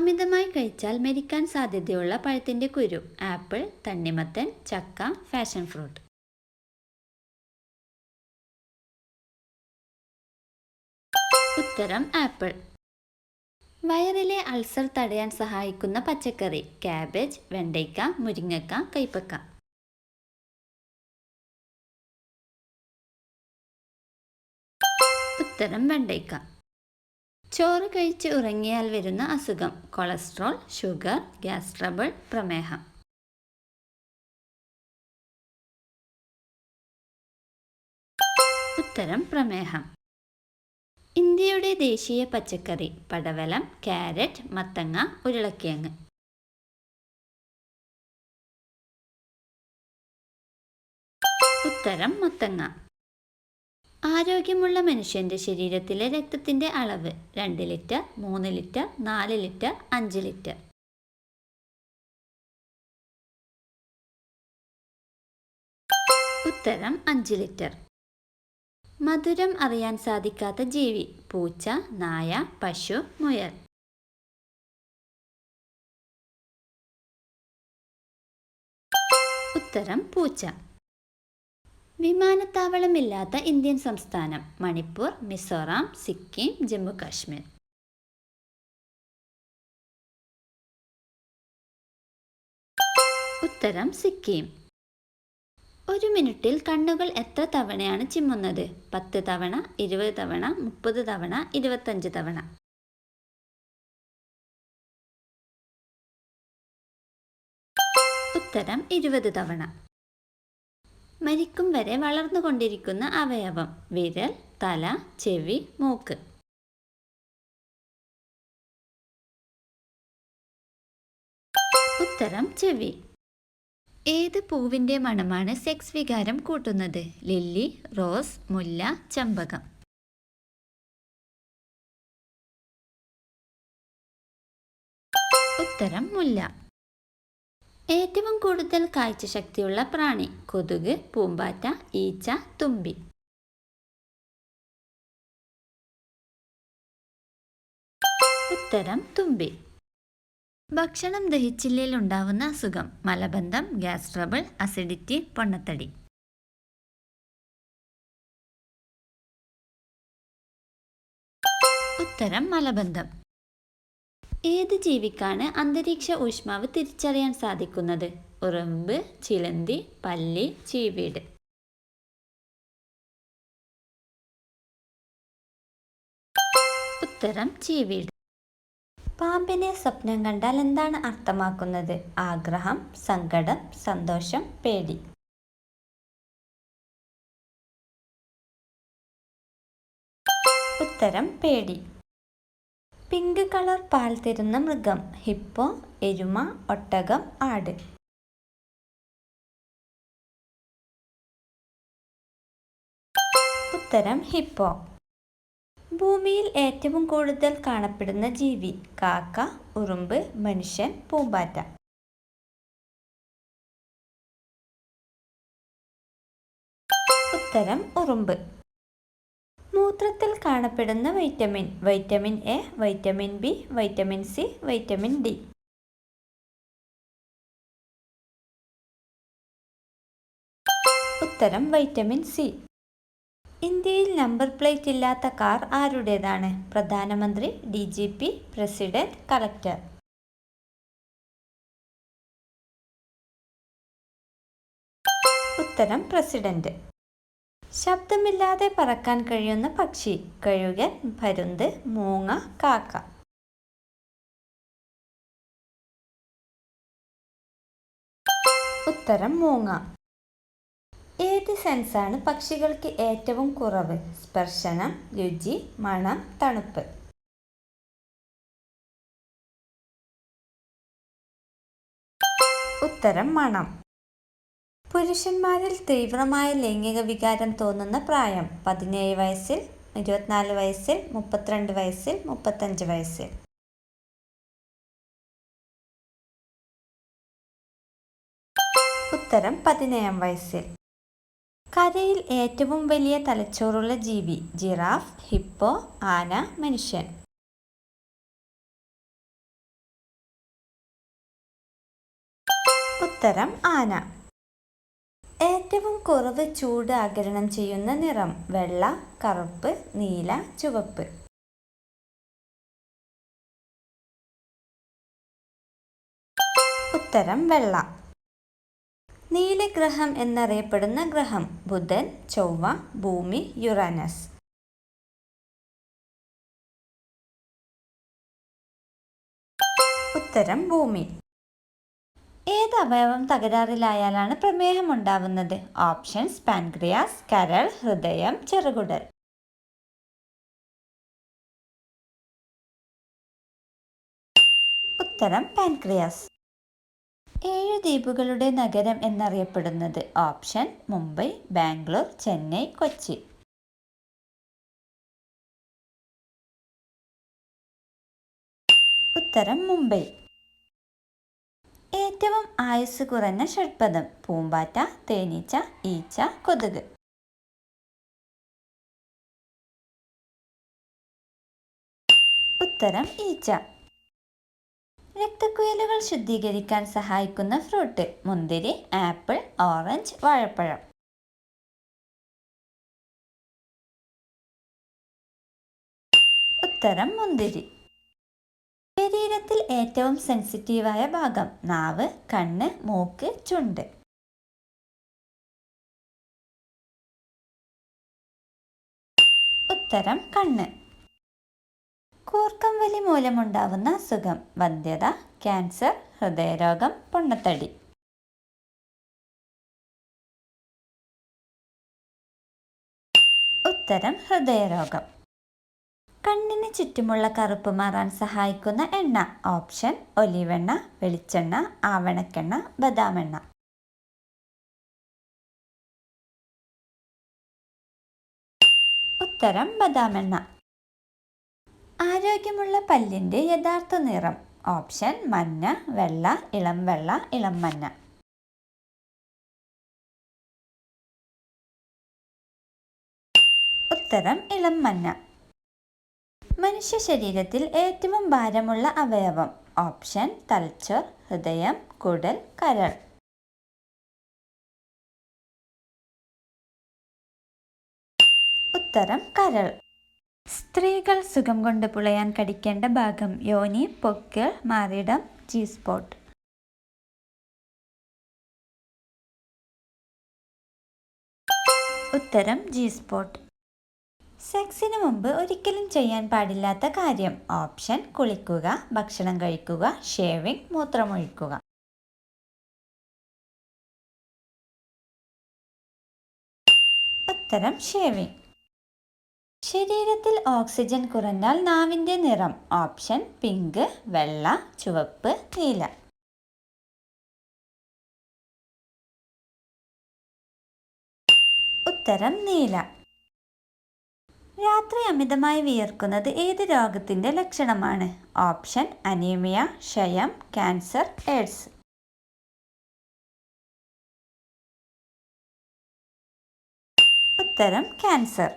അമിതമായി കഴിച്ചാൽ മരിക്കാൻ സാധ്യതയുള്ള പഴത്തിന്റെ കുരു ആപ്പിൾ തണ്ണിമത്തൻ ചക്ക ഫാഷൻ ഫ്രൂട്ട്. ഉത്തരം ആപ്പിൾ. വയറിലെ അൾസർ തടയാൻ സഹായിക്കുന്ന പച്ചക്കറി ക്യാബേജ് വെണ്ടയ്ക്ക മുരിങ്ങക്ക കൈപ്പക്ക. ഉത്തരം വെണ്ടയ്ക്ക. ചോറ് കഴിച്ച് ഉറങ്ങിയാൽ വരുന്ന അസുഖം. കൊളസ്ട്രോൾ ഷുഗർ ഗ്യാസ് ട്രബിൾ പ്രമേഹം. ഉത്തരം പ്രമേഹം. ഇന്ത്യയുടെ ദേശീയ പച്ചക്കറി പടവലം ക്യാരറ്റ് മത്തങ്ങ ഉരുളക്കിഴങ്ങ്. ഉത്തരം മത്തങ്ങ. ആരോഗ്യമുള്ള മനുഷ്യന്റെ ശരീരത്തിലെ രക്തത്തിന്റെ അളവ് രണ്ട് ലിറ്റർ മൂന്ന് ലിറ്റർ നാല് ലിറ്റർ അഞ്ച് ലിറ്റർ. ഉത്തരം അഞ്ച് ലിറ്റർ. മധുരം അറിയാൻ സാധിക്കാത്ത ജീവി പൂച്ച നായ പശു മുയൽ. ഉത്തരം പൂച്ച. വിമാനത്താവളമില്ലാത്ത ഇന്ത്യൻ സംസ്ഥാനം മണിപ്പൂർ മിസോറാം സിക്കിം ജമ്മു കാശ്മീർ. ഉത്തരം സിക്കിം. ഒരു മിനിറ്റിൽ കണ്ണുകൾ എത്ര തവണയാണ് ചിമ്മുന്നത്? പത്ത് തവണ ഇരുപത് തവണ മുപ്പത് തവണ ഇരുപത്തഞ്ച് തവണ. ഉത്തരം ഇരുപത് തവണ. മരിക്കും വരെ വളർന്നുകൊണ്ടിരിക്കുന്ന അവയവം. വിരൽ തല ചെവി മൂക്ക്. ഉത്തരം ചെവി. ഏത് പൂവിന്റെ മണമാണ് സെക്സ് വികാരം കൂട്ടുന്നത്? ലില്ലി റോസ് മുല്ല ചമ്പകം. ഉത്തരം മുല്ല. ഏറ്റവും കൂടുതൽ കാഴ്ചശക്തിയുള്ള പ്രാണി കൊതുക് പൂമ്പാറ്റ ഈച്ച തുമ്പി. ഉത്തരം തുമ്പി. ഭക്ഷണം ദഹിച്ചില്ലയിൽ ഉണ്ടാവുന്ന അസുഖം മലബന്ധം ഗ്യാസ് ട്രബിൾ അസിഡിറ്റി പൊണ്ണത്തടി. ഉത്തരം മലബന്ധം. ഏത് ജീവിക്കാണ് അന്തരീക്ഷ ഊഷ്മാവ് തിരിച്ചറിയാൻ സാധിക്കുന്നത്? ഉറുമ്പ് ചിലന്തി പല്ലി ചീവീട്. ഉത്തരം ചീവീട്. പാമ്പിനെ സ്വപ്നം കണ്ടാൽ എന്താണ് അർത്ഥമാക്കുന്നത്? ആഗ്രഹം സങ്കടം സന്തോഷം പേടി. ഉത്തരം പേടി. പിങ്ക് കളർ പാൽ തരുന്ന മൃഗം. ഹിപ്പോ എരുമ ഒട്ടകം ആട്. ഉത്തരം ഹിപ്പോ. ഭൂമിയിൽ ഏറ്റവും കൂടുതൽ കാണപ്പെടുന്ന ജീവി കാക്ക ഉറുമ്പ് മനുഷ്യൻ പൂമ്പാറ്റ. ഉത്തരം ഉറുമ്പ്. മൂത്രത്തിൽ കാണപ്പെടുന്ന vitamin vitamin A vitamin B vitamin C vitamin D ഉത്തരം വൈറ്റമിൻ സി ഇന്ത്യയിൽ നമ്പർ പ്ലേറ്റ് ഇല്ലാത്ത കാർ ആരുടേതാണ്? പ്രധാനമന്ത്രി D G P president collector ഉത്തരം പ്രസിഡന്റ്. ശബ്ദമില്ലാതെ പറക്കാൻ കഴിയുന്ന പക്ഷി. കഴുകൻ പരുന്ത് മൂങ്ങ കാക്ക. ഉത്തരം മൂങ്ങ. ഏത് സെൻസാണ് പക്ഷികൾക്ക് ഏറ്റവും കുറവ്? സ്പർശനം രുചി മണം തണുപ്പ്. ഉത്തരം മണം. പുരുഷന്മാരിൽ തീവ്രമായ ലൈംഗിക വികാരം തോന്നുന്ന പ്രായം പതിനേഴ് വയസ്സിൽ ഇരുപത്തിനാല് വയസ്സിൽ മുപ്പത്തിരണ്ട് വയസ്സിൽ മുപ്പത്തഞ്ച് വയസ്സിൽ. ഉത്തരം പതിനേഴാം വയസ്സിൽ. കരയിൽ ഏറ്റവും വലിയ തലച്ചോറുള്ള ജീവി ജിറാഫ് ഹിപ്പോ ആന മനുഷ്യൻ. ഉത്തരം ആന. ഏറ്റവും കുറവ് ചൂട് ആഗിരണം ചെയ്യുന്ന നിറം വെള്ള കറുപ്പ് നീല ചുവപ്പ്. ഉത്തരം വെള്ള. നീലഗ്രഹം എന്നറിയപ്പെടുന്ന ഗ്രഹം ബുധൻ ചൊവ്വ ഭൂമി യുറാനസ്. ഉത്തരം ഭൂമി. ഏത് അവയവം തകരാറിലായാലാണ് പ്രമേഹം ഉണ്ടാവുന്നത് ഓപ്ഷൻസ് പാൻക്രിയാസ് കരൾ ഹൃദയം ചെറുകുടൽ. ഉത്തരം പാൻക്രിയാസ്. ഏഴ് ദ്വീപുകളുടെ നഗരം എന്നറിയപ്പെടുന്നത് ഓപ്ഷൻ മുംബൈ ബാംഗ്ലൂർ ചെന്നൈ കൊച്ചി. ഉത്തരം മുംബൈ. ഏറ്റവും ആയുസ് കുറഞ്ഞ ഷഡ്പദം പൂമ്പാറ്റ തേനീച്ച ഈച്ച കൊതുക്. ഉത്തരം ഈച്ച. രക്തക്കുഴലുകൾ ശുദ്ധീകരിക്കാൻ സഹായിക്കുന്ന ഫ്രൂട്ട് മുന്തിരി ആപ്പിൾ ഓറഞ്ച് വാഴപ്പഴം. ഉത്തരം മുന്തിരി. ശരീരത്തിൽ ഏറ്റവും സെൻസിറ്റീവായ ഭാഗം നാവ് കണ്ണ് മൂക്ക് ചുണ്ട്. ഉത്തരം കണ്ണ്. കൂർക്കം വലി മൂലമുണ്ടാവുന്ന അസുഖം വന്ധ്യത ക്യാൻസർ ഹൃദയരോഗം പൊണ്ണത്തടി. ഉത്തരം ഹൃദയരോഗം. കണ്ണിന് ചുറ്റുമുള്ള കറുപ്പ് മാറാൻ സഹായിക്കുന്ന എണ്ണ. ഓപ്ഷൻ ഒലിവെണ്ണ വെളിച്ചെണ്ണ ആവണക്കെണ്ണ ബദാമെണ്ണ. ഉത്തരം ബദാമെണ്ണ. ആരോഗ്യമുള്ള പല്ലിന്റെ യഥാർത്ഥ നിറം. ഓപ്ഷൻ മഞ്ഞ വെള്ള ഇളം വെള്ള ഇളം മഞ്ഞ. ഉത്തരം ഇളം മഞ്ഞ. മനുഷ്യ ശരീരത്തിൽ ഏറ്റവും ഭാരമുള്ള അവയവം. ഓപ്ഷൻ തലച്ചോർ ഹൃദയം കുടൽ കരൾ. ഉത്തരം കരൾ. സ്ത്രീകൾ സുഖം കൊണ്ട് പുളയാൻ കടിക്കേണ്ട ഭാഗം യോനി പൊക്കിൾ മാറിടം ജീസ്പോട്ട് ഉത്തരം ജി സ്പോട്ട് സെക്സിന് മുമ്പ് ഒരിക്കലും ചെയ്യാൻ പാടില്ലാത്ത കാര്യം. ഓപ്ഷൻ കുളിക്കുക ഭക്ഷണം കഴിക്കുക ഷേവിംഗ് മൂത്രമൊഴിക്കുക. ഉത്തരം ഷേവിംഗ്. ശരീരത്തിൽ ഓക്സിജൻ കുറഞ്ഞാൽ നാവിന്റെ നിറം. ഓപ്ഷൻ പിങ്ക് വെള്ള ചുവപ്പ് നീല. ഉത്തരം നീല. രാത്രി അമിതമായി വിയർക്കുന്നത് ഏത് രോഗത്തിന്റെ ലക്ഷണമാണ്? ഓപ്ഷൻ അനീമിയ ക്ഷയം ക്യാൻസർ എയ്ഡ്സ് ഉത്തരം ക്യാൻസർ.